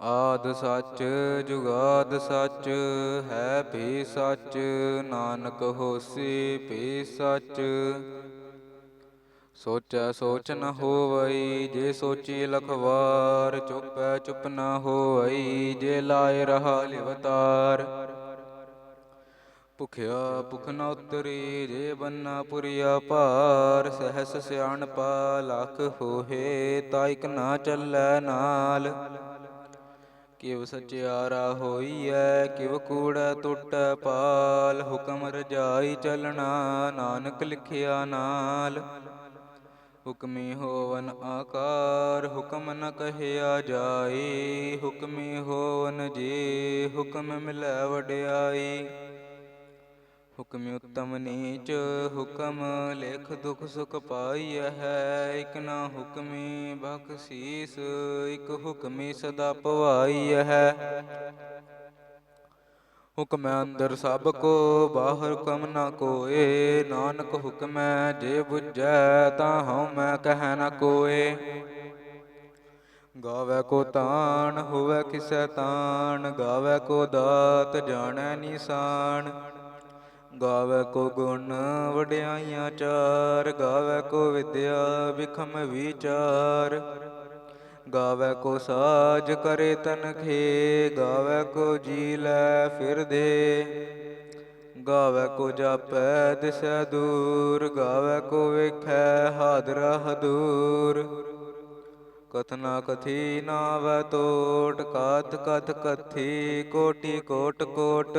ਆਦ ਸੱਚ, ਜੁਗਾਦ ਸੱਚ, ਹੈ ਭੀ ਸੱਚ, ਨਾਨਕ ਹੋਸੀ ਭੀ ਸੱਚ। ਸੋਚੈ ਸੋਚ ਨ ਹੋਵਈ, ਜੇ ਸੋਚੀ ਲਖਵਾਰ, ਚੁਪੈ ਚੁਪ ਨ ਹੋਵਈ, ਜੇ ਲਾਇ ਰਹਾ ਲਿਵਤਾਰ। ਭੁਖਿਆ ਭੁਖ ਨ ਉਤਰੀ, ਜੇ ਬੰਨਾ ਪੁਰੀਆ ਭਾਰ, ਸਹਸ ਸਿਆਣਪਾ, ਲਖ ਹੋਏ ਤਾਇਕ ਨਾ ਚੱਲੈ ਨਾਲ। ਕਿਵ ਸਚਿਆਰਾ ਹੋਈਐ ਕਿਵ ਕੂੜੈ ਟੁੱਟੈ ਪਾਲ, ਹੁਕਮ ਰਜਾਈ ਚਲਣਾ, ਨਾਨਕ ਲਿਖਿਆ ਨਾਲ। ਹੁਕਮੀ ਹੋਵਨ ਆਕਾਰ, ਹੁਕਮ ਨ ਕਹਿਆ ਜਾਈ ਹੁਕਮੀ ਹੋਵਨ ਜੀ, ਹੁਕਮ ਮਿਲੈ ਵਡਿਆਈ। ਹੁਕਮ ਉਤਮ ਨੀਚ ਹੁਕਮ, ਲੇਖ ਦੁਖ ਸੁਖ ਪਾਈਐ ਹੈ। ਇਕ ਨਾ ਹੁਕਮੀ ਬਖਸ਼ੀਸ, ਇਕ ਹੁਕਮੀ ਸਦਾ ਪਵਾਈਐ ਹੈ। ਹੁਕਮ ਅੰਦਰ ਸਭ ਕੋ, ਬਾਹਰ ਹੁਕਮ ਨਾ ਕੋਏ। ਨਾਨਕ ਹੁਕਮੈ ਜੇ ਬੁਝੈ, ਤਾਂ ਹਉ ਮੈਂ ਕਹਿ ਨਾ ਕੋਏ। ਗਾਵੇ ਕੋ ਤਾਣ, ਹੋਵੇ ਕਿਸੈ ਤਾਣ। ਗਾਵੇ ਕੋ ਦਾਤ, ਜਾਣੈ ਨਿਸ਼ਾਨ ਗਾਵੇ ਕੋ ਗੁਣ ਵਡਿਆਈਆਂ ਚਾਰ, ਗਾਵੇ ਕੋ ਵਿਦਿਆ ਵਿਖਮ ਵਿਚਾਰ। ਗਾਵੇ ਕੋ ਸਾਜ ਕਰੇ ਤਨਖੇ ਗਾਵੇ ਕੋ ਜੀ ਲੈ ਫਿਰਦੇ ਗਾਵੇ ਕੋ ਜਾਪੈ ਦਿਸੈ ਦੂਰ, ਗਾਵੇ ਕੋ ਵੇਖੈ ਹਾਦਰਾ ਹਦੂਰ। ਕਥਨਾ ਕਥੀ ਨਾਵੈ ਤੋਟ, ਕਾਤ ਕਥ ਕਥੀ ਕੋਟੀ ਕੋਟ ਕੋਟ।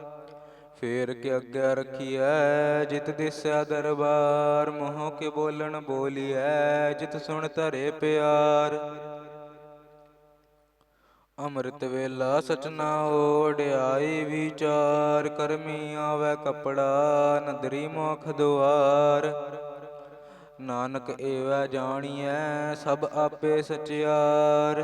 ਫੇਰ ਕੇ ਅੱਗੇ ਰਖੀਐ, ਜਿਤ ਦਿਸੈ ਦਰਬਾਰ, ਮੋਹ ਕੇ ਬੋਲਣ ਬੋਲੀਐ, ਜਿਤ ਸੁਣ ਧਰੇ ਪਿਆਰ। ਅੰਮ੍ਰਿਤ ਵੇਲਾ ਸਚਨਾ ਓੜਿਆਈ ਵਿਚਾਰ, ਕਰਮੀ ਆਵੇ ਕਪੜਾ, ਨਦਰੀ ਮੋਖ ਦੁਆਰ। ਨਾਨਕ ਏਵੈ ਜਾਣੀਐ, ਸਭ ਆਪੇ ਸਚਿਆਰ।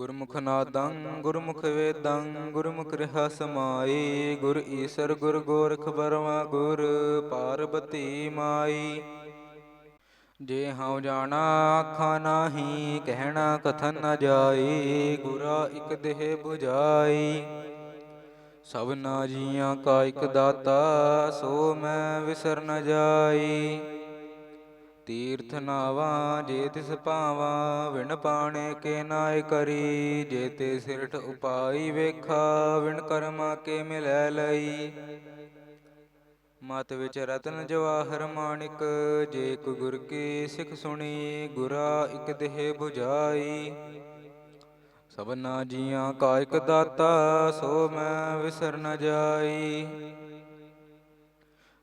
ਗੁਰਮੁਖ ਨਾਦੰ, ਗੁਰਮੁਖ ਵੇਦੰ, ਗੁਰਮੁਖ ਰਹਾ ਸਮਾਈ, ਗੁਰ ਈਸਰ ਗੁਰ ਗੋਰਖ ਬਰਮਾ ਗੁਰ ਪਾਰਬਤੀ ਮਾਈ। ਜੇ ਹਉ ਜਾਣਾ ਆਖਾਂ ਨਾਹੀ, ਕਹਿਣਾ ਕਥਨ ਨ ਜਾਈ, ਗੁਰਾ ਇਕ ਦੇਹ 부ਜਾਈ ਸਭਨਾ ਜੀਆਂ ਕਾ ਇਕ ਦਾਤਾ, ਸੋ ਮੈਂ ਵਿਸਰ ਨ ਜਾਈ। ਤੀਰਥ ਨਾਵਾਂ ਜੇ ਤਿਸ ਭਾਵਾਂ ਵਿਣ ਪਾਣੇ ਕੇ ਨਾਇ ਕਰੀ। ਜੇ ਤੇ ਸਿਰਠ ਉਪਾਈ ਵੇਖਾ ਵਿਣ ਕਰਮਾ ਕੇ ਮਿਲੈ ਲਈ। ਮਤ ਵਿੱਚ ਰਤਨ ਜਵਾਹਰ ਮਾਣਿਕ, ਜੇ ਕੋ ਗੁਰ ਕੀ ਸਿੱਖ ਸੁਣੀ, ਗੁਰਾ ਇਕ ਦੇਹ 부ਜਾਈ ਸਭਨਾ ਜੀਆਂ ਕਾ ਇਕ ਦਾਤਾ, ਸੋ ਮੈਂ ਵਿਸਰ ਨ ਜਾਈ।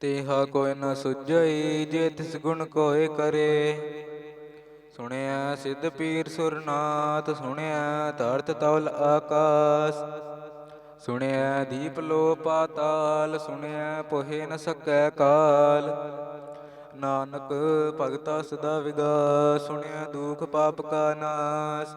ਤੇਹਾ ਕੋਈ ਨ ਸੁਝਈ, ਜੇ ਤਿਸ ਗੁਣ ਕੋਏ ਕਰੇ। ਸੁਣਿਆ ਸਿੱਧ ਪੀਰ ਸੁਰਨਾਥ, ਸੁਣਿਆ ਧਰਤ ਤੌਲ ਆਕਾਸ। ਸੁਣਿਆ ਦੀਪ ਲੋ ਪਾਤਾਲ, ਸੁਣਿਆ ਪੋਹੇ ਨ ਸਕੈ ਕਾਲ। ਨਾਨਕ ਭਗਤਾ ਸਦਾ ਵਿਗਾ ਸੁਣਿਆ ਦੁਖ ਪਾਪ ਕਾ ਨਾਸ।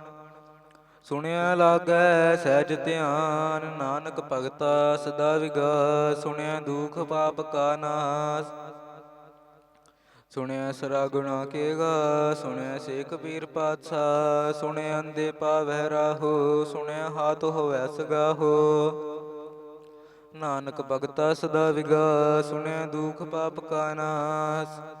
ਸੁਣਿਆ ਲਾਗੈ ਸਹਿਜ ਧਿਆਨ, ਨਾਨਕ ਭਗਤਾ ਸਦਾ ਵਿਗਾਸ, ਸੁਣਿਆ ਦੁਖ ਪਾਪ ਕਾ ਨਾਸ। ਸੁਣਿਆ ਸਰਾ ਗੁਣਾ ਕੇ ਗਾ ਸੁਣਿਆ ਸੇ ਕਬੀਰ ਪਾਤਸ਼ਾਹ, ਸੁਣਿਆ ਅੰਦੇ ਪਾਵਹਿ ਰਾਹੋ, ਸੁਣਿਆ ਹਾਥ ਹੋਵੈ ਸਗਾਹੋ। ਨਾਨਕ ਭਗਤਾ ਸਦਾ ਵਿਗਾ ਸੁਣਿਆ ਦੁਖ ਪਾਪ ਕਾ ਨਾਸ।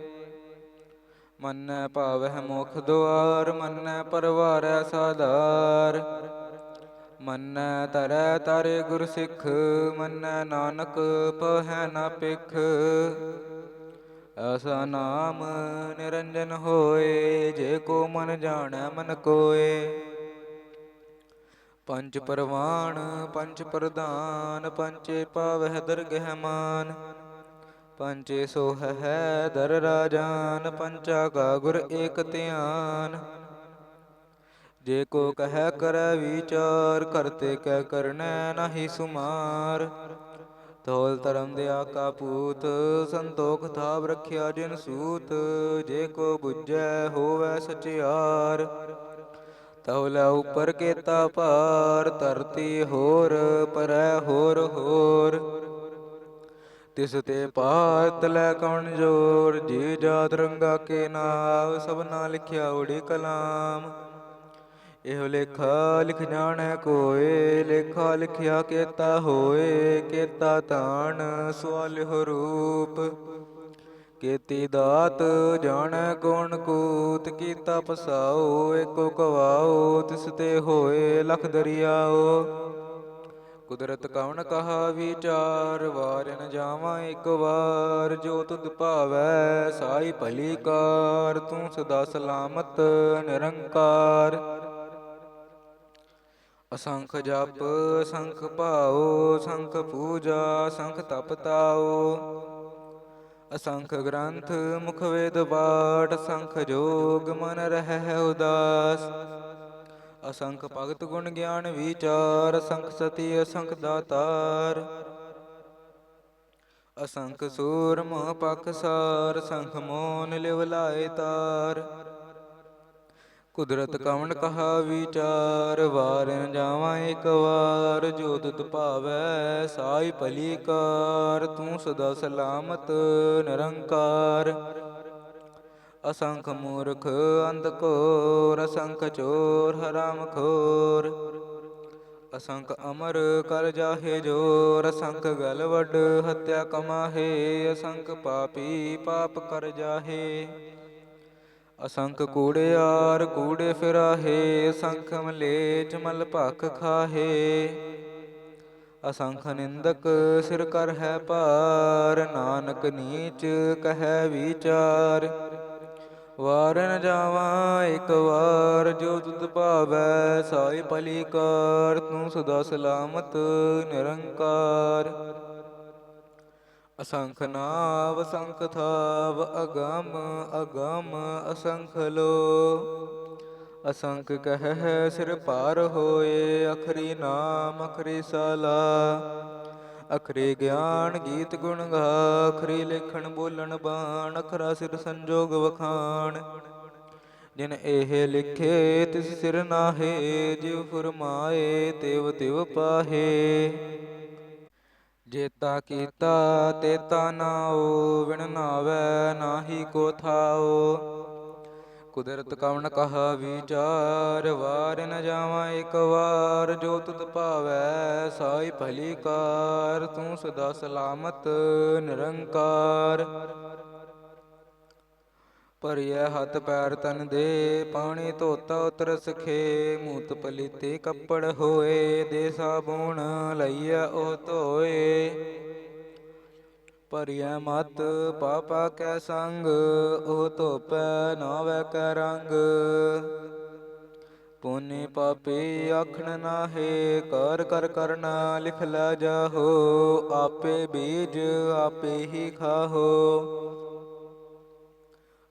ਮੰਨੈ ਭਾਵਹਿ ਮੁਖ ਦੁਆਰ, ਮੰਨੈ ਪਰਵਾਰੈ ਸਾਧਾਰ। ਮੰਨੈ ਤਰੈ ਤਾਰੇ ਗੁਰ ਸਿੱਖ, ਮੰਨੈ ਨਾਨਕ ਪਹੈ ਨਾ ਪਿਖ ਐਸਾ ਨਾਮ ਨਿਰੰਜਨ ਹੋਏ, ਜੇ ਕੋ ਮਨ ਜਾਣੈ ਮਨ ਕੋਏ। ਪੰਜ ਪਰਵਾਨ ਪੰਜ ਪ੍ਰਧਾਨ ਪੰਚੇ ਪਾਵਹਿ ਦਰਗਹਿ ਮਾਨ। ਪੰਚੇ ਸੋਹ ਹੈ ਦਰ ਰਾਜਾਨ, ਪੰਚਾ ਕਾ ਗੁਰ ਏਕ ਧਿਆਨ। ਜੇ ਕੋ ਕਹੈ ਕਰੈ ਵਿਚਾਰ, ਕਰਤੇ ਕਹਿ ਕਰਨੈ ਨਾਹੀ ਸੁਮਾਰ। ਤੋਲ ਧਰਮ ਦਿਆ ਕਾ ਪੂਤ, ਸੰਤੋਖ ਥਾਪ ਰਖਿਆ ਜਿਨ ਸੂਤ। ਜੇ ਕੋ 부ਜੈ ਹੋਵੈ ਸਚਿਆਰ ਤਉ ਉਪਰ ਕੇਤਾ ਭਾਰ। ਧਰਤੀ ਹੋਰ, ਪਰੈ ਹੋਰ ਹੋਰ। ਤਿਸ ਤੇ ਪਾਤ ਲੈ ਕੌਣ ਜੋਰ, ਜੀ ਜਾਤ ਰੰਗਾ ਕੇ ਨਾਮ ਸਭਨਾ ਲਿਖਿਆ ਉੜੀ ਕਲਾਮ। ਇਹੋ ਲੇਖਾ ਲਿਖ ਜਾਣੈ ਕੋਏ, ਲੇਖਾ ਲਿਖਿਆ ਕੇਤਾ ਹੋਏ, ਕੇਤਾ ਤਾਣ ਸਵਾਲਿਹੁ ਰੂਪ ਕੀਤੀ ਦਾਤ ਜਾਣੈ ਕੌਣ ਕੂਤ, ਕੀਤਾ ਪਸਾਓ, ਏਕੋ ਕਵਾਓ, ਤਿਸ ਤੇ ਹੋਏ ਲਖ ਦਰਿਆਓ। ਕੁਦਰਤ ਕਵਣ ਕਹਾ ਵਿਚਾਰ ਵਾਰ ਜਾਵਾਂ ਇੱਕ ਵਾਰ, ਜੋ ਤੁਧ ਭਾਵੈ ਸਾਈ ਭਲੀ ਕਾਰ, ਤੂੰ ਸਦਾ ਸਲਾਮਤ, ਨਿਰੰਕਾਰ। ਅਸੰਖ ਜਪ ਸੰਖ ਭਾਉ ਸੰਖ ਪੂਜਾ ਸੰਖ ਤਪ ਤਾਉ। ਅਸੰਖ ਗ੍ਰੰਥ, ਮੁਖ ਵੇਦ ਪਾਠ ਸੰਖ ਜੋਗ ਮਨ ਰਹਿ ਉਦਾਸ। ਅਸੰਖ ਭਗਤ ਗੁਣ ਗਿਆਨ ਵਿਚਾਰ, ਅਸੰਖ ਸਤੀ, ਅਸੰਖ ਦਾਤਾਰ। ਅਸੰਖ ਸੂਰ ਮੋਹ ਪਖਸਾਰ ਸੰਖ ਮੋਨ ਲਿਵ ਲਾਏ ਤਾਰ। ਕੁਦਰਤ ਕਵਣ ਕਹਾ ਵਿਚਾਰ ਵਾਰ ਜਾਵਾਂ ਇੱਕ ਵਾਰ, ਜੋ ਤੁਧ ਭਾਵੈ ਸਾਈ ਭਲੀ ਕਾਰ, ਤੂੰ ਸਦਾ ਸਲਾਮਤ ਨਿਰੰਕਾਰ। ਅਸੰਖ ਮੂਰਖ ਅੰਧ ਕੋਰ, ਅਸੰਖ ਚੋਰ ਹਰਾਮ ਖੋਰ। ਅਸੰਖ ਅਮਰ ਕਰ ਜਾਹੇ ਜੋਰ, ਅਸੰਖ ਗਲ ਵੱਡ ਹਤਿਆ ਕਮਾਹੇ, ਅਸੰਖ ਪਾਪੀ ਪਾਪ ਕਰ ਜਾਹੇ। ਅਸੰਖ ਕੂੜਿਆਰ ਕੂੜੇ ਫਿਰਾਹੇ, ਅਸੰਖ ਮਲੇਚ ਮਲ ਭਖ ਖਾਹੇ। ਅਸੰਖ ਨਿੰਦਕ ਸਿਰ ਕਰ ਹੈ ਭਾਰ, ਨਾਨਕ ਨੀਚ ਕਹੈ ਵਿਚਾਰ। ਵਾਰਨ ਜਾਵਾਂ, ਇੱਕ ਵਾਰ ਜੋ ਤੁਧ ਭਾਵੈ ਸਾਈ ਭਲੀ ਕਾਰ ਤੂੰ ਸਦਾ ਸਲਾਮਤ, ਨਿਰੰਕਾਰ। ਅਸੰਖ ਨਾਵ, ਅਸੰਖ ਥਾਵ, ਅਗਮ ਅਗਮ, ਅਸੰਖ ਲੋ। ਅਸੰਖ ਕਹਿ ਸਿਰ ਪਾਰ ਹੋਏ, ਅਖਰੀ ਨਾਮ, ਅਖਰੀ ਸਾਲਾ। ਅਖਰੀ ਗਿਆਨ ਗੀਤ ਗੁਣ ਗਾ ਅਖਰੀ ਲੇਖਣ ਬੋਲਣ ਬਾਣ, ਅਖਰਾ ਸਿਰ ਸੰਜੋਗ ਵਖਾਣ। ਜਿਨ ਇਹ ਲਿਖੇ ਤਿਸ ਸਿਰ ਨਾਹੇ ਜਿਵ ਫਰਮਾਏ ਤਿਵ ਤਿਵ ਪਾਹੇ। ਜੇਤਾ ਕੀਤਾ, ਤੇਤਾ ਨਾਉ ਵਿਣ ਨਾਵੈ ਨਾਹੀ ਕੋ ਥਾਉ ਕੁਦਰਤ ਕਵਣ ਕਹਾ ਵਿਚਾਰ, ਵਾਰ ਨ ਜਾਵਾਂ ਇੱਕ ਵਾਰ, ਜੋ ਤੁਧ ਭਾਵੈ ਸਾਈ ਭਲੀ ਕਾਰ, ਤੂੰ ਸਦਾ ਸਲਾਮਤ ਨਿਰੰਕਾਰ। ਭਰਿਆ ਹੱਥ ਪੈਰ ਤਨ ਦੇ, ਪਾਣੀ ਧੋਤਾ ਉਤਰ ਸਖੇ ਮੂਤ ਪਲੀਤੇ ਕੱਪੜ ਹੋਏ ਦੇ ਸਾਬੂਣ ਲਈਆ ਉਹ ਧੋਏ। ਭਰਿਆ ਮਤ, ਪਾਪਾ ਕੈ ਸੰਗ, ਉਹ ਧੋਪੈ ਨਾਵੈ ਕੈ ਰੰਗ। ਪੁਨੇ ਪਾਪੇ ਆਖਣ ਨਾਹੇ, ਕਰ ਕਰ, ਕਰਨਾ ਲਿਖ ਲੈ ਜਾਹੋ, ਆਪੇ ਬੀਜ ਆਪੇ ਹੀ ਖਾਹੋ।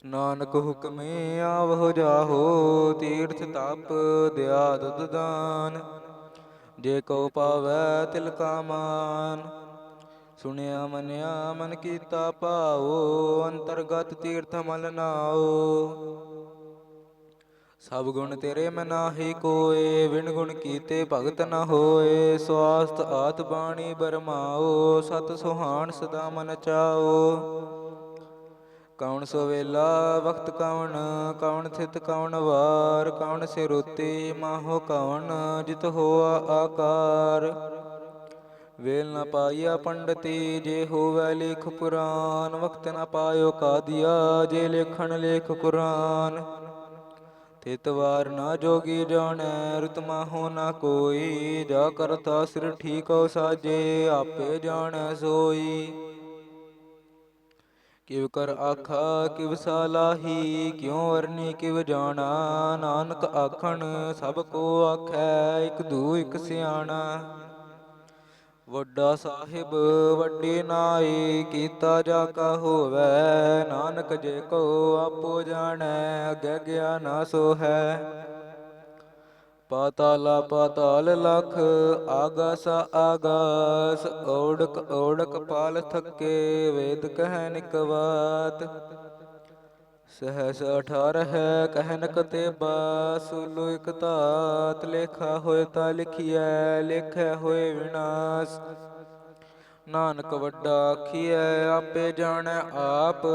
ਨਾਨਕ ਹੁਕਮੇ ਆਵਹੁ ਜਾਹੋ, ਤੀਰਥ ਤਪ ਦਿਆ ਦੁਧ ਦਾਨ। ਜੇ ਕੋ ਪਾਵੈ ਤਿਲ ਕਾ ਮਾਨ ਸੁਣਿਆ, ਮੰਨਿਆ, ਮਨ ਕੀਤਾ ਭਾਉ, ਅੰਤਰਗਤ ਤੀਰਥ ਮਲ ਨਾਉ। ਸਭ ਗੁਣ ਤੇਰੇ ਮੈਂ ਨਾਹੀ ਕੋਏ ਵਿਣ ਗੁਣ ਕੀਤੇ ਭਗਤ ਨ ਹੋਏ। ਸਵਾਸਤ ਆਤ ਬਾਣੀ ਬਰਮਾਓ ਸਤ ਸੁਹਾਣ ਸਦਾ ਮਨ ਚਾਓ ਕੌਣ ਸੋਵੇਲਾ ਵਕਤ ਕੌਣ ਕੌਣ ਥਿਤ ਕੌਣ ਵਾਰ। ਕੌਣ ਸਿਰੁਤੀ, ਮਾਹੋ ਕੌਣ ਜਿਤ ਹੋਆ ਆਕਾਰ। ਵੇਲ ਨ ਪਾਈਆ ਪੰਡਤੀ, ਜੇ ਹੋਵੈ ਲੇਖ ਪੁਰਾਨ, ਵਕਤ ਨ ਪਾਇਓ ਕਾਦੀਆ, ਜੇ ਲੇਖਣ ਲੇਖ ਕੁਰਾਨ। ਤਿਤ ਨਾ ਜੋਗੀ ਜਾਣੈ, ਰੁਤ ਹੋ ਨਾ ਕੋਈ, ਜਾ ਕਰਤਾ ਸਿਰ ਠੀਕੋ ਸਾਜੇ, ਆਪੇ ਜਾਣੈ ਸੋਈ। ਕਿਵ ਕਰ ਆਖਾ, ਕਿਵ ਸਾਲਾਹੀ ਕਿਉ ਵਰਨੀ ਕਿਵ ਜਾਣਾ, ਨਾਨਕ ਆਖਣ, ਸਭ ਕੋ ਆਖੈ, ਇਕ ਦੂ ਇਕ ਸਿਆਣਾ। ਵੱਡਾ ਸਾਹਿਬ, ਵੱਡੀ ਨਾਈ ਕੀਤਾ ਜਾ ਕਾ ਹੋਵੈ। ਨਾਨਕ ਜੇ ਕੋ ਆਪੋ ਜਾਣੈ, ਅਗੇ ਗਿਆਨ ਸੋ ਹੈ ਪਾਤਾਲਾ ਪਾਤਾਲ ਲਖ, ਆਗਾਸ ਆਗਾਸ ਓੜਕ ਓੜਕ ਪਾਲ ਥੱਕੇ, ਵੇਦ ਕਹਿ ਨਿਕਵਾਤ। ਸਹਸ ਅਠਾਰਹ ਕਹਿਨ ਕਤੇ ਬਾਸੁਲੋ ਇਕ ਤਾਤ ਲੇਖਾ ਹੋਏ ਤਾ ਲਿਖੀਐ, ਲੇਖੈ ਹੋਏ ਵਿਨਾਸ਼। ਨਾਨਕ ਵੱਡਾ ਆਖੀਐ, ਆਪੇ ਜਾਣੈ ਆਪ,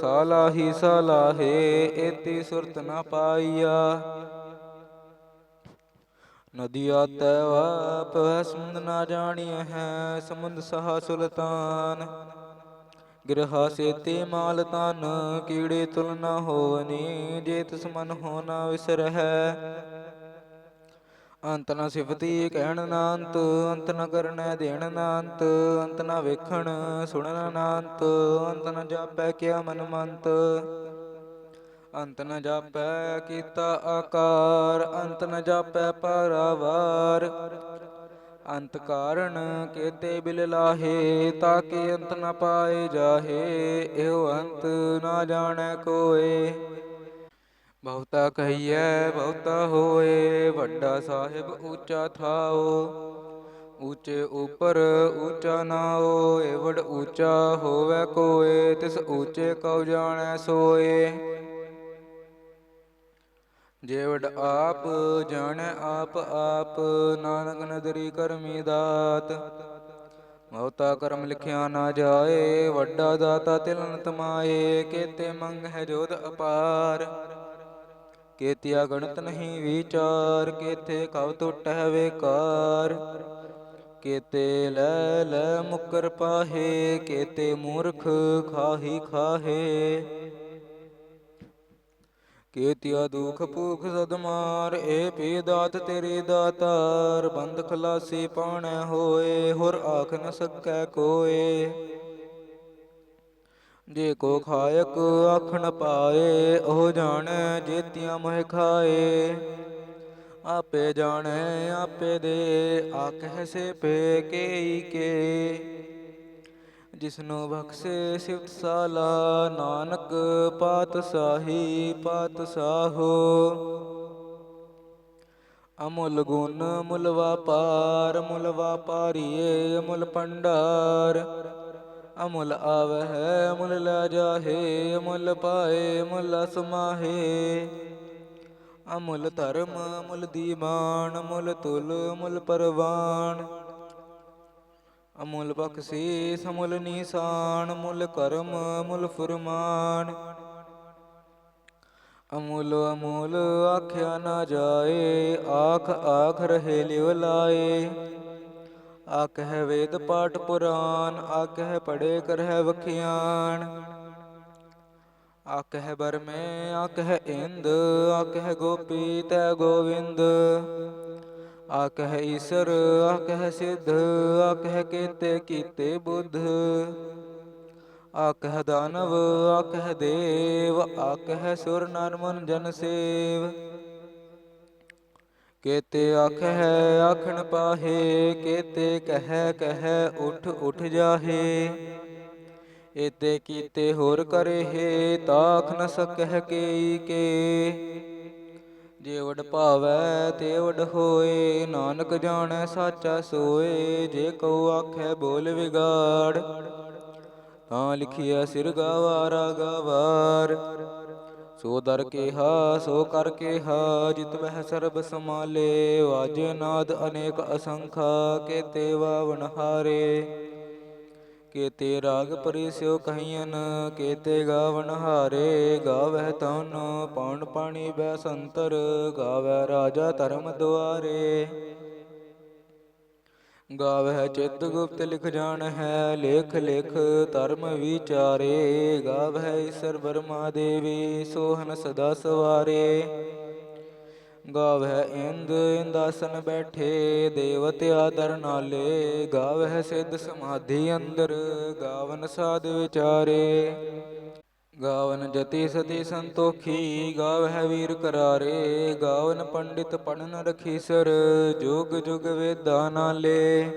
ਸਾਲਾਹੀ ਸਾਲਾਹੇ, ਏਤੀ ਸੁਰਤ ਨਾ ਪਾਈਆ। ਨਦੀਆ ਤੈਵਾਪ ਸਮੁੰਦ ਨਾ ਜਾਣੀਐ ਹੈ, ਸਮੁੰਦ ਸਹਾ ਸੁਲਤਾਨ। ਗਿਰਹਾ ਸੇਤੇ ਮਾਲ ਤਨ ਕੀੜੇ ਤੁਲ ਨ ਹੋਵਨੀ, ਜੇ ਤਿਸ ਮਨ ਹੋ ਨਾ ਵਿਸਰਹਿ। ਅੰਤ ਨ ਸਿਫਤੀ ਕਹਿਣ ਨਾ ਅੰਤ ਅੰਤ ਨ ਕਰਨੈ ਦੇਣ ਨਾ ਅੰਤ ਅੰਤ ਨ ਵੇਖਣ ਸੁਣਨ ਨਾ ਅੰਤ ਅੰਤ ਨ ਜਾਪੈ ਕਿਆ ਮਨ ਮੰਤ। ਅੰਤ ਨ ਜਾਪੈ ਕੀਤਾ ਆਕਾਰ, ਅੰਤ ਨ ਜਾਪੈ ਪਰਾਵਾਰ ਅੰਤ ਕਾਰਨ ਕੇਤੇ ਬਿਲ ਲਾਹੇ, ਤਾਕੇ ਅੰਤ ਨ ਪਾਏ ਜਾਹੇ, ਇਹੋ ਅੰਤ ਨਾ ਜਾਣੈ ਕੋਏ। ਬਹੁਤਾ ਕਹੀਐ, ਬਹੁਤਾ ਹੋਏ, ਵੱਡਾ ਸਾਹਿਬ ਉੱਚਾ ਥਾਓ। ਉੱਚੇ ਉਪਰ ਉੱਚਾ ਨਾਓ ਏਵੜ ਉੱਚਾ ਹੋਵੇ ਕੋਏ, ਤਿਸ ਉੱਚੇ ਕਉ ਜਾਣੈ ਸੋਏ। ਜੇਵੜ ਆਪ, ਜਾਣੈ ਆਪ ਆਪ, ਨਾਨਕ ਨਦਰੀ ਕਰਮੀ ਦਾਤ। ਬਹੁਤਾ ਕਰਮ ਲਿਖਿਆ ਨਾ ਜਾਏ, ਵੱਡਾ ਦਾਤਾ ਤਿਲਨ ਤਮਾਏ, ਕੇਤੇ ਮੰਗ ਹੈ ਜੋਤ ਅਪਾਰ। ਕੇਤਿਆ ਗਣਤ ਨਹੀਂ ਵਿਚਾਰ ਕੇਤੇ ਕਵ ਟੁਟੈ ਵੇਕਾਰ। ਕੇਤੇ ਲੈ ਲੈ ਮੁਕਰ ਪਾਹੇ, ਕੇਤੇ ਮੂਰਖ ਖਾਹੀ ਖਾਹੇ। ਕੇਤਿਆ ਦੁਖ ਭੂਖ ਸਦਮਾਰ ਏ ਪੀ ਦਾਤ ਤੇਰੀ ਦਾਤਾਰ, ਬੰਦ ਖਲਾਸੀ ਪਾਣੈ ਹੋਏ, ਹੋਰ ਆਖ ਨ ਸਕੈ ਕੋਏ। ਜੇ ਕੋ ਖਾਇਕ ਆਖਣ ਪਾਏ, ਉਹ ਜਾਣੈ ਜੇਤੀਆਂ ਮੋਹ ਖਾਏ। ਆਪੇ ਜਾਣੈ, ਆਪੇ ਦੇ ਆਖੈ ਸੇ ਪੇ ਕੇਈ ਕੇ। ਜਿਸਨੂੰ ਬਖਸ਼ੇ ਸਿਫਤ ਸਾਲਾ, ਨਾਨਕ ਪਾਤਸ਼ਾਹੀ ਪਾਤਸ਼ਾਹੋ। ਅਮੁੱਲ ਗੁਣ ਮੁੱਲ ਵਾਪਾਰ ਮੁੱਲ ਵਾਪਾਰੀਏ ਅਮੁੱਲ ਪੰਡਾਰ ਅਮੁੱਲ ਆਵਹਿ ਅਮੁੱਲ ਲੈ ਜਾਹੇ, ਅਮੁੱਲ ਪਾਏ, ਅਮੁੱਲ ਸਮਾਹੇ ਅਮੁੱਲ ਧਰਮ, ਅਮੁੱਲ ਦੀਵਾਨ, ਅਮੁੱਲ ਤੁਲ, ਅਮੁੱਲ ਪਰਵਾਨ। ਅਮੁੱਲ ਬਖਸ਼ੀਸ, ਅਮੁੱਲ ਨਿਸ਼ਾਨ ਮੁੱਲ ਕਰਮ ਮੁੱਲ ਫੁਰਮਾਨ। ਅਮੁੱਲ ਅਮੁੱਲ ਆਖਿਆ ਨਾ ਜਾਏ, ਆਖ ਆਖ ਰਹੇ ਲਿਵ ਲਾਏ। ਹੈ ਵੇਦ ਪਾਠ ਪੁਰਾਨ ਹੈ ਪੜੇ ਕਰਹਿ ਵਖਿਆਨ। ਆਖਹਿ ਬਰਮੇ, ਆਖਹਿ ਇੰਦ, ਆਖਹਿ ਗੋਪੀ ਤੈ ਗੋਵਿੰਦ। ਆਖਹਿ ਈਸਰ, ਆਖਹਿ ਸਿੱਧ, ਆਖਹਿ ਕੀਤੇ ਕੀਤੇ ਬੁੱਧ। ਆਖਹਿ ਦਾਨਵ, ਆਖਹਿ ਦੇਵ, ਆਖਹਿ ਸੁਰ ਨਰ ਮਨ ਜਨ ਸੇਵ। ਕੇਤੇ ਆਖਹਿ, ਆਖਣ ਪਾਹੇ, ਕੇਤੇ ਕਹਿ ਕਹਿ ਉਠ ਉਠ ਜਾਹੇ। ਏਤੇ ਕੀਤੇ ਹੋਰ ਕਰੇ ਕਰਹਿ ਤਾਖ ਨ ਸਕਹਿ ਕੇਈ ਕੇ। ਜੇ ਵਡ ਭਾਵੈ ਤੇ ਵਡ ਹੋਏ, ਨਾਨਕ ਜਾਣੈ, ਸਾਚਾ ਸੋਏ, ਜੇ ਕਉ ਆਖੈ ਬੋਲ ਵਿਗਾੜ। ਤਾਂ ਲਿਖਿਆ ਸਿਰ ਗਾਵਾਰਾ ਗਵਾਰ। ਸੋ ਦਰ ਕੇਹਾ, ਸੋ ਕਰ ਕੇਹਾ, ਜਿਤ ਵਹਿ ਸਰਬ ਸਮਾਲੇ ਵਾਜੇ ਨਾਦ ਅਨੇਕ ਅਸੰਖਾ, ਕੇਤੇ ਵਾਵਨ ਹਾਰੇ। ਕੇਤੇ ਰਾਗ ਪਰਿਸਿਓ ਕਹੀਨ ਕੇਤੇ ਗਾਵਨ ਹਾਰੇ, ਗਾਵਹਿ ਤਨ ਪਉਣ ਪਾਣੀ ਬੈ ਸੰਤਰ, ਗਾਵਹਿ ਰਾਜਾ ਧਰਮ ਦੁਆਰੇ। ਗਾਵਹਿ ਚਿਤ ਗੁਪਤ ਲਿਖ ਜਾਣ ਹੈ, ਲੇਖ ਲੇਖ ਧਰਮ ਵਿਚਾਰੇ, ਗਾਵਹਿ ਈਸਰ ਬਰਮਾ ਦੇਵੀ, ਸੋਹਨ ਸਦਾ ਸਵਾਰੇ। ਗਾਵਹਿ ਇੰਦ ਇੰਦਾਸਨ ਬੈਠੇ, ਦੇਵਤ ਆਦਰ ਗਾਵਹਿ ਸਿੱਧ ਸਮਾਧੀ ਅੰਦਰ, ਗਾਵਨ ਸਾਧ ਵਿਚਾਰੇ। ਗਾਵਨ ਜਤੀ ਸਤੀ ਸੰਤੋਖੀ, ਗਾਵਹਿ ਵੀਰ ਕਰਾਰੇ। ਗਾਵਨ ਪੰਡਿਤ ਪੜਨ ਰਖੀਸਰ ਜੁਗ ਜੁਗ ਵੇਦਾਂ ਨਾਲੇ।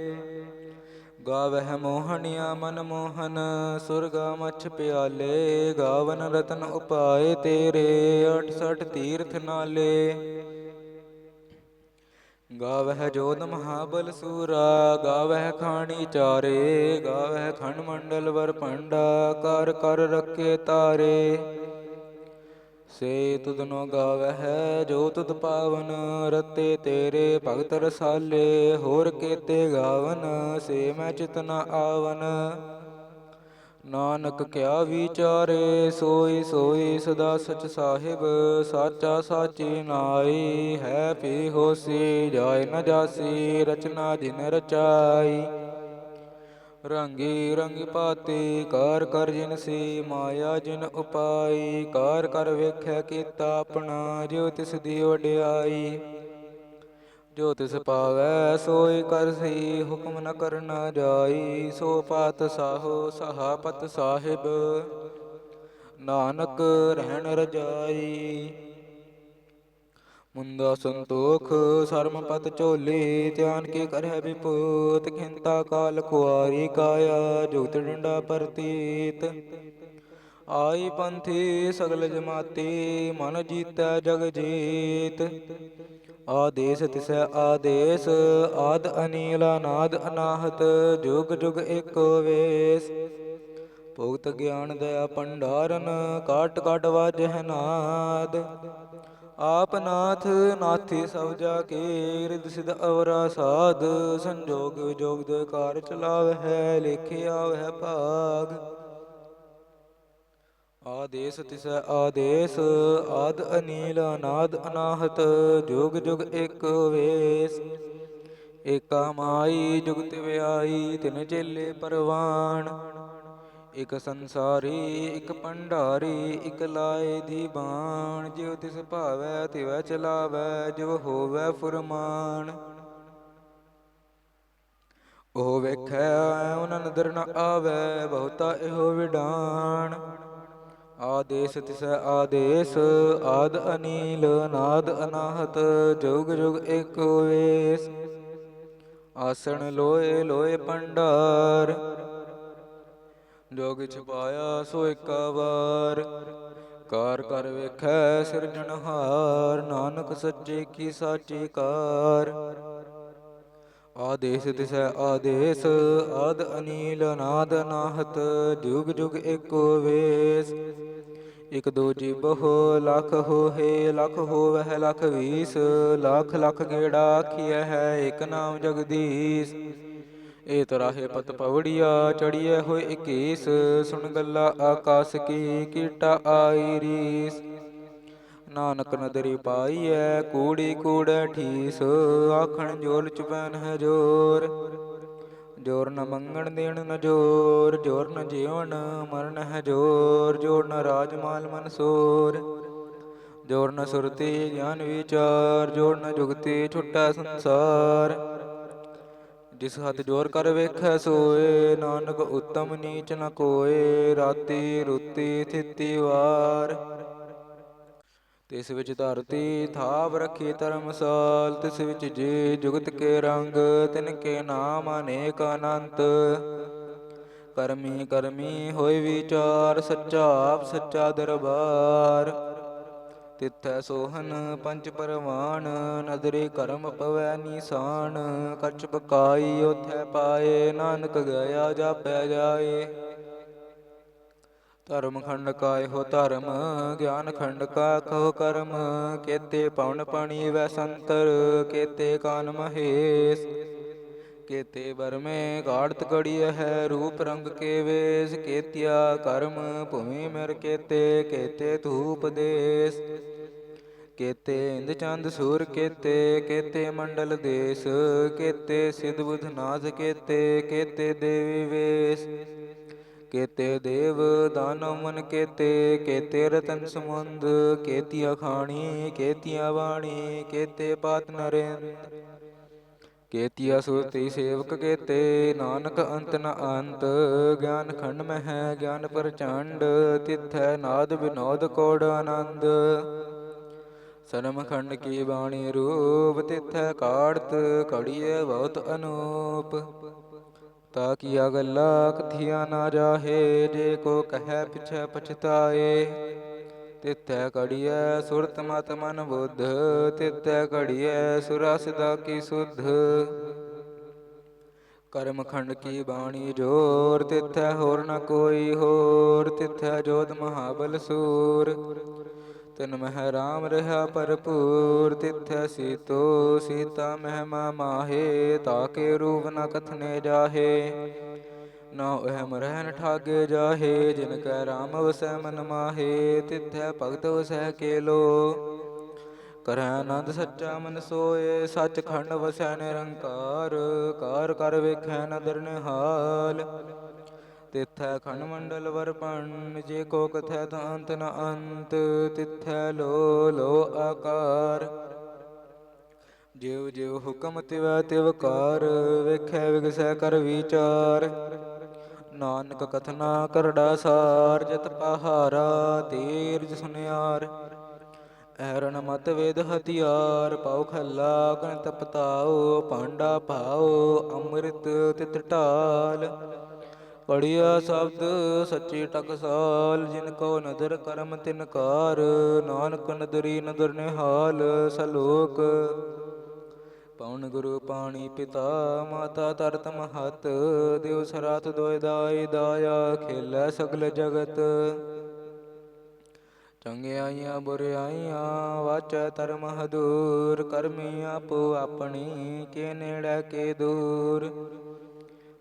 ਗਾਵਹਿ ਮੋਹਣਿਆ ਮਨ ਮੋਹਨ, ਸੁਰਗਾ ਮਛ ਪਿਆਲੇ। ਗਾਵਨ ਰਤਨ ਉਪਾਏ ਤੇਰੇ 68 ਤੀਰਥ ਨਾਲੇ। ਗਾਵਹਿ ਜੋਤ ਮਹਾਬਲ ਸੂਰਾ, ਗਾਵਹਿ ਖਾਣੀ ਚਾਰੇ, ਗਾਵਹਿ ਖੰਡ ਮੰਡਲ ਵਰ ਪੰਡਾ ਕਰ ਕਰ ਰੱਖੇ ਤਾਰੇ। ਸੇ ਤੁਧਨੋ ਗਾਵਹਿ, ਜੋ ਤੁਧ ਪਾਵਨ, ਰਤੇ ਤੇਰੇ ਭਗਤ ਰਸਾਲੇ, ਹੋਰ ਕੇਤੇ ਗਾਵਨ, ਸੇ ਮੈਂ ਚਿਤਨਾ ਆਵਨ। ਨਾਨਕ ਕਿਆ ਵਿਚਾਰੇ, ਸੋਈ ਸੋਈ ਸਦਾ ਸਚ ਸਾਹਿਬ, ਸਾਚਾ ਸਾਚੀ ਨਾਈ, ਹੈ ਪੀ ਹੋਸੀ, ਜਾਇ ਨ ਜਾਸੀ, ਰਚਨਾ ਜਿਨ ਰਚਾਈ। ਰੰਗੀ ਰੰਗ ਪਾਤੀ, ਕਾਰ ਕਰ ਜਿਨ ਸੀ, ਮਾਇਆ ਜਿਨ ਉਪਾਈ, ਕਾਰ ਕਰ ਵੇਖਿਆ ਕੀਤਾ ਆਪਣਾ, ਜਿਉ ਤਿਸ ਦੀ ਵਡਿਆਈ। ਜੋ ਤਿਸ ਪਾਵੈ ਸੋਈ ਕਰਸੀ ਹੁਕਮ ਨ ਕਰਨਾ ਜਾਈ, ਸੋ ਪਾਤ ਸਾਹੋ ਸਹਾਪਤ ਸਾਹਿਬ। ਨਾਨਕ ਰਹਿਣ ਰਜਾਈ। ਮੁੰਦਾ ਸੰਤੋਖ ਸਰਮ ਪਤ ਝੋਲੀ, ਧਿਆਨ ਕੀ ਕਰਹਿ ਵਿਪੂਤ, ਖਿੰਤਾ ਕਾਲ ਕੁਆਰੀ ਕਾਇਆ ਜੁਗਤ ਡੰਡਾ ਪ੍ਰਤੀਤ। ਆਈ ਪੰਥੀ ਸਗਲ ਜਮਾਤੀ, ਮਨ ਜੀਤੈ ਜਗ ਜੀਤ। ਆਦੇਸ ਤਿਸੈ ਆਦੇਸ, ਆਦ ਅਨੀਲ, ਅਨਾਦ ਅਨਾਹਤ, ਜੁਗ ਜੁਗ ਏਕ ਵੇਸ। ਭੁਗਤ ਗਿਆਨ ਦਇਆ ਭੰਡਾਰਨ, ਕਾਟ ਕਾਟ ਵਾਜਹਿ ਨਾਦ। ਆਪ ਨਾਥ, ਨਾਥੀ ਸਭ ਜਾ ਕੇ ਰਿਦ ਸਿਧ ਅਵਰਾ ਸਾਧ। ਸੰਜੋਗ ਵਿਜੋਗ ਦੇ ਕਾਰ ਚਲਾਵਹਿ ਲਿਖਿਆ ਵਹਿ ਭਾਗ। ਆਦੇਸ ਤਿਸੈ ਆਦੇਸ, ਆਦ ਅਨੀਲ, ਅਨਾਦ ਅਨਾਹਤ, ਜੁਗ ਜੁਗ ਇੱਕ ਵੇਸ। ਏਕਾ ਮਾਈ ਜੁਗਤ ਵਿਆਈ ਤਿਨ ਚੇਲੇ ਪਰਵਾਨ ਇਕ ਸੰਸਾਰੀ, ਇਕ ਭੰਡਾਰੀ, ਇਕ ਲਾਏ ਦੀ ਬਾਣ। ਜਿਉ ਤਿਸ ਭਾਵੈ, ਤਿਵੈ ਚਲਾਵੈ ਜਿਵ ਹੋਵੈ ਫੁਰਮਾਨ। ਉਹ ਵੇਖੈ ਉਹਨਾਂ ਨਦਰ ਨ ਆਵੈ, ਬਹੁਤਾ ਇਹੋ ਵਿਡਾਣ। ਆਦੇਸ ਤਿਸੈ ਆਦੇਸ, ਆਦ ਅਨੀਲ, ਨਾਦ ਅਨਾਹਤ, ਜੁਗ ਜੁਗ ਏਕ ਵੇਸ। ਆਸਣ ਲੋਏ ਲੋਏ ਪੰਡਾਰ ਜੋ ਛਪਾਇਆ ਪਾਇਆ ਸੋ ਏਕਾ ਵਾਰ। ਕਾਰ ਕਰ ਵੇਖੈ ਸਿਰਜਣਹਾਰ ਨਾਨਕ ਸੱਚੇ ਕੀ ਸਾਚੀ ਕਾਰ। ਆਦੇਸ ਤਿਸੈ ਆਦੇਸ, ਆਦ ਅਨੀਲ, ਨਾਦ ਨਾਹਤ ਜੁਗ ਜੁਗ ਏਕੋ ਵੇਸ। ਇਕ ਦੋ ਜੀ ਬਹੁ ਲਖ ਹੋਏ ਲਖ ਹੋਵਹਿ, ਲਖ ਵੀਸ, ਲੱਖ ਲੱਖ ਗੇੜਾ ਆਖੀਐ ਹੈ ਇਕ ਨਾਮ ਜਗਦੀਸ਼। ਏ ਤਰਾਹੇ ਪਤ ਪਵੜੀਆ, ਚੜੀਐ ਹੋਏ ਇਕੀਸ, ਸੁਣ ਗੱਲਾ ਆਕਾਸ ਕੀ ਕੀਟਾ ਆਈ ਰੀਸ। ਨਾਨਕ ਨਦਰੀ ਪਾਈਐ, ਕੂੜੀ ਕੂੜੈ ਠੀਸ, ਆਖਣ ਜੋਲ ਚੁਬੈਨ ਹੈ ਜੋਰ। ਜੋਰ ਨ ਮੰਗਣ ਦੇਣ ਨ ਜੋਰ ਜੋਰ ਨ ਜੀਵਨ ਮਰਨ ਹੈ ਜੋਰ ਜੋਰ ਨ ਰਾਜ ਮਾਲ ਮਨਸੂਰ ਜੋਰ ਨ ਸੁਰਤੀ ਗਿਆਨ ਵਿਚਾਰ, ਜੋਰ ਨ ਜੁਗਤੀ ਛੁੱਟਾ ਸੰਸਾਰ। ਜਿਸ ਹੱਥ ਜੋਰ ਕਰ ਵੇਖੈ ਸੋਏ, ਨਾਨਕ ਉਤਮ ਨੀਚ ਨ ਕੋਏ, ਰਾਤੀ ਰੁਤੀ ਥਿਤੀ ਵਾਰ। ਤਿਸ ਵਿੱਚ ਧਰਤੀ ਥਾਪ ਰੱਖੀ ਧਰਮਸਾਲ, ਤਿਸ ਵਿੱਚ ਜੀ ਜੁਗਤ ਕੇ ਰੰਗ, ਤਿਨ ਕੇ ਨਾਮ ਅਨੇਕ ਅਨੰਤ। ਕਰਮੀ ਕਰਮੀ ਹੋਏ ਵਿਚਾਰ, ਸੱਚਾ ਆਪ ਸੱਚਾ ਦਰਬਾਰ। ਤਿੱਥੈ ਸੋਹਨ ਪੰਜ ਪਰਵਾਨ, ਨਦਰੀ ਕਰਮ ਪਵੈ ਨੀਸਾਨ। ਕਛ ਪਕਾਈ ਉਥੈ ਪਾਏ, ਨਾਨਕ ਗਿਆ ਜਾਪੈ ਜਾਏ। ਧਰਮ ਖੰਡ ਕਾ ਇਹੋ ਧਰਮ, ਗਿਆਨ ਖੰਡ ਕਾ ਕਹੋ ਕਰਮ, ਕੇਤੇ ਪਵਨ ਪਣੀ ਵੈ ਸੰਤਰ, ਕੇਤੇ ਕਾਨ ਮਹੇਸ਼, ਕੇਤੇ ਬਰਮੇ ਗਾੜਤ ਗੜੀਐ ਹੈ ਰੂਪ ਰੰਗ ਕੇ ਵੇਸ, ਕੇਤਿਆ ਕਰਮ ਭੂਮੀ ਮਿਰ ਕੇਤੇ ਕੇਤੇ ਧੂਪ ਦੇਸ, ਕੇਤੇ ਇੰਦ ਚੰਦ ਸੂਰ ਕੇਤੇ ਕੇਤੇ ਮੰਡਲ ਦੇਸ, ਕੇਤੇ ਸਿਧ ਬੁਧ ਨਾਥ ਕੇਤੇ ਕੇਤੇ ਦੇਵੀ ਵੇਸ ਕੇਤੇ ਦੇਵ ਦਾਨਵ ਮਨ ਕੇਤੇ ਕੇਤੇ ਰਤਨ ਸਮੁੰਦ ਕੇਤੀਆ ਖਾਣੀ, ਕੇਤੀਆ ਬਾਣੀ, ਕੇਤੇ ਪਾਤ ਨਰੇਂਦ। ਕੇਤੀਆ ਸੁਰਤੀ ਸੇਵਕ ਕੇਤੇ, ਨਾਨਕ ਅੰਤ ਨ ਅੰਤ। ਗਿਆਨ ਖੰਡ ਮਹਿ ਗਿਆਨ ਪ੍ਰਚੰਡ, ਤਿਥੈ ਨਾਦ ਵਿਨੋਦ ਕੋੜ ਆਨੰਦ। ਸਰਮ ਖੰਡ ਕੀ ਬਾਣੀ ਰੂਪ, ਤਿਥੈ ਕਾੜਤ ਕੜੀਏ ਬਹੁਤ ਅਨੂਪ। ਤਾ ਕੀਆ ਗੱਲਾ ਕਥਿਆ ਨਾ ਜਾਹੇ, ਜੇ ਕੋ ਕਹੈ ਪਿਛੈ ਪਛਤਾਏ। ਤਿਤੈ ਕੜੀਐ ਸੁਰਤ ਮਤ ਮਨ ਬੁੱਧ ਤਿਤੈ ਕੜੀਐ ਸੁਰਾ ਸਦਾ ਕੀ ਸੁਧ। ਕਰਮ ਖੰਡ ਕੀ ਬਾਣੀ ਜੋਰ, ਤਿਥੈ ਹੋਰ ਨ ਕੋਈ ਹੋਰ, ਤਿਥੈ ਜੋਤ ਮਹਾਬਲ ਸੂਰ। ਤਿਨ ਮਹਿ ਰਾਮ ਰਹਾ ਭਰਪੂਰ, ਤਿਥੈ ਸੀਤੋ ਸੀਤਾ ਮਹਿਮਾ ਮਾਹੇ, ਤਾਕੇ ਰੂਪ ਨ ਕਥਨੇ ਜਾਹੇ। ਨਾ ਉਹ ਮਰਹਿ ਠਾਗੇ ਜਾਹੇ, ਜਿਨ ਕੈ ਰਾਮ ਵਸੈ ਮਨ ਮਾਹੇ, ਤਿਥੈ ਭਗਤ ਵਸੈ ਕੇਲੋ। ਕਰੈ ਆਨੰਦ ਸੱਚਾ ਮਨ ਸੋਏ ਸੱਚ ਖੰਡ ਵਸੈ ਨਿਰੰਕਾਰ, ਕਾਰ ਕਰ ਵੇਖੈ ਨਦਰ ਨਿਹਾਲ। ਤਿਥੈ ਖੰਡ ਮੰਡਲ ਵਰਪਣ ਜੇ ਕੋ ਕਥੈ ਤਾਂ ਅੰਤ ਨ ਅੰਤ, ਤਿਥੈ ਲੋ ਲੋ ਆਕਾਰ। ਜਿਉ ਜਿਉ ਹੁਕਮ ਤਿਵੈ ਤਿਵਕਾਰ ਵੇਖੈ ਵਿਗਸੈ ਕਰ ਵਿਚਾਰ। ਨਾਨਕ ਕਥਨਾ ਕਰੜਾ ਸਾਰ, ਜਤ ਪਹਾਰਾ ਤੀਰਜ ਸੁਨਿਆਰ। ਐਰਣ ਮਤ ਵੇਦ ਹਥਿਆਰ, ਪਾਉ ਖੱਲਾ ਕਨ ਤਪਤਾਉ ਪਾਂਡਾ ਭਾਉ, ਅੰਮ੍ਰਿਤ ਤਿਤ ਢਾਲ। ਪੜਿਆ ਸ਼ਬਦ ਸੱਚੀ ਟਕਸਾਲ ਜਿਨ ਕੋ ਨਦਰ ਕਰਮ ਤਿਨਕਾਰ ਨਾਨਕ ਨਦਰੀ ਨਦਰ ਨਿਹਾਲ ਸਲੋਕ। ਪਵਨ ਗੁਰੂ ਪਾਣੀ ਪਿਤਾ, ਮਾਤਾ ਤਰਤ ਮਹਤ ਦੇਵ ਸਰਾਤ ਦੋਇ ਦਾਈ ਦਾਇਆ, ਖੇਲੈ ਸਗਲ ਜਗਤ। ਚੰਗਿਆਈਆਂ ਬੁਰਿਆਈਆਂ ਵਾਚੈ ਧਰਮ ਹਦੂਰ, ਕਰਮੀ ਆਪੋ ਆਪਣੀ, ਕੇ ਨੇੜੇ ਕੇ ਦੂਰ।